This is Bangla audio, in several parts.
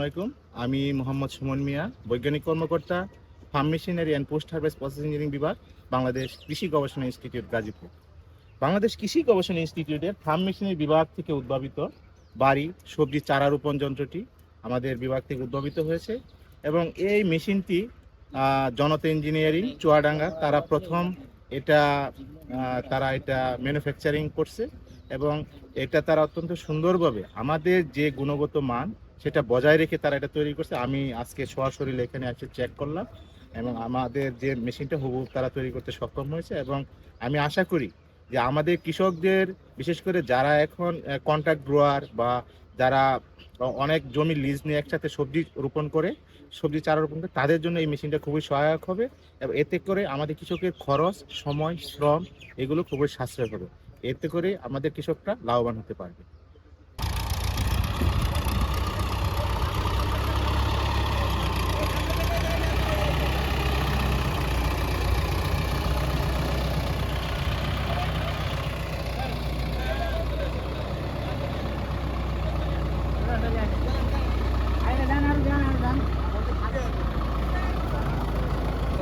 আলাইকুম। আমি মোহাম্মদ সুমন মিয়া, বৈজ্ঞানিক কর্মকর্তা, farm machinery and post harvest process engineering বিভাগ, বাংলাদেশ কৃষি গবেষণা ইনস্টিটিউট, গাজীপুর। বাংলাদেশ কৃষি গবেষণা ইনস্টিটিউটের ফার্ম মেশিনারি বিভাগ থেকে উদ্ভাবিত বাড়ি, সবজি, চারা রোপণ যন্ত্রটি আমাদের বিভাগ থেকে উদ্ভাবিত হয়েছে এবং এই মেশিনটি জনতা ইঞ্জিনিয়ারিং, চুয়াডাঙ্গা, তারা প্রথম এটা তারা এটা ম্যানুফ্যাকচারিং করছে এবং এটা তারা অত্যন্ত সুন্দরভাবে আমাদের যে গুণগত মান সেটা বজায় রেখে তারা এটা তৈরি করছে। আমি আজকে সরাসরি এখানে এসে চেক করলাম এবং আমাদের যে মেশিনটা হুবহু তারা তৈরি করতে সক্ষম হয়েছে এবং আমি আশা করি যে আমাদের কৃষকদের, বিশেষ করে যারা এখন কন্ট্রাক্ট গ্রোয়ার বা যারা অনেক জমি লিজ নিয়ে একসাথে সবজি রোপণ করে, সবজি চারা রোপণ করে, তাদের জন্য এই মেশিনটা খুবই সহায়ক হবে এবং এতে করে আমাদের কৃষকের খরচ, সময়, শ্রম এগুলো খুবই সাশ্রয় হবে। এতে করে আমাদের কৃষকরা লাভবান হতে পারবে।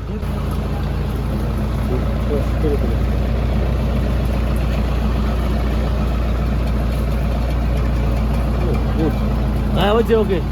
дадут. А вот делай.